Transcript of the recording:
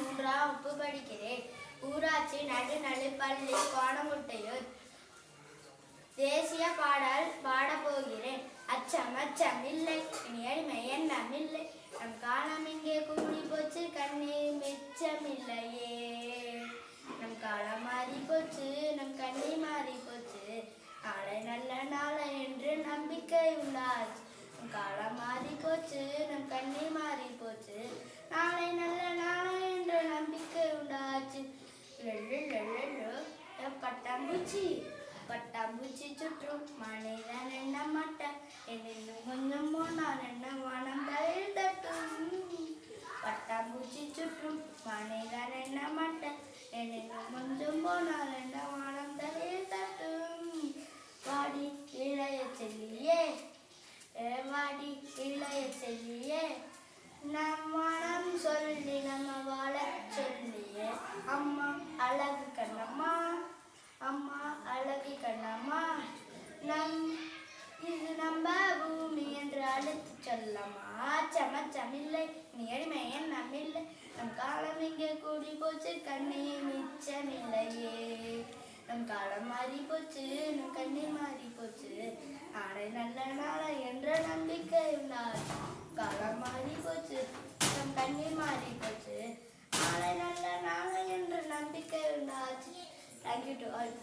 மூன்றாம் வகுப்பு படிக்கிறேன். ஊராட்சி நடுநடு பள்ளி கோணமுட்டையூர். தேசிய பாடல் பாடப் போகிறேன். அச்சம் அச்சம் இல்லை. இனி அடிமை எண்ணம் இல்லை. நம் காலம் இங்கே கூடி போச்சு. கண்ணீர் மிச்சமில்லையே நம் காலம் மாறி போச்சு. நம் கண்ணீர் மாறி போச்சு. நாளை நல்ல நாளை என்று நம்பிக்கை உள்ளாச்சு. நம் காலம் மாறி போச்சு. நம் கண்ணீர் പട്ടാമ്പൂച്ചി പട്ടാമ്പൂച്ചി ചുറ്റും മണിരാൻ എണ്ണം മട്ട. എന്നും കുഞ്ഞും മോണാരെണ്ണം വേണം തലയിൽ തട്ടും. പട്ടാമ്പൂച്ചി ചുറ്റും മണിരാൻ എണ്ണം മട്ട. എന്നും കുഞ്ഞും മോണാരെണ്ണം വേണം തലയിൽ തട്ടും. വാടി ഇളയ ചെല്ലിയേ വാടി ഇളയ ചെല്ലിയേ നമ്മ என்று அழைத்து சொல்லம்மா சமச்சமில்லை நீ அடிமை நம்மில்லை நம் காலம் இங்கே கூடி போச்சு கண்ணீர் மிச்சமில்லையே நம் காலம் மாறி போச்சு நம் கண்ணீர் மாறி போச்சு நாளை நல்ல நாளை என்ற நம்பிக்கை உள்ளார் காலம் மாறி போச்சு நம் கண்ணீர் மாறி போச்சு நாளை நல்ல நாளை என்ற நம்பிக்கை உண்டாச்சு தேங்க்யூ டு ஆல்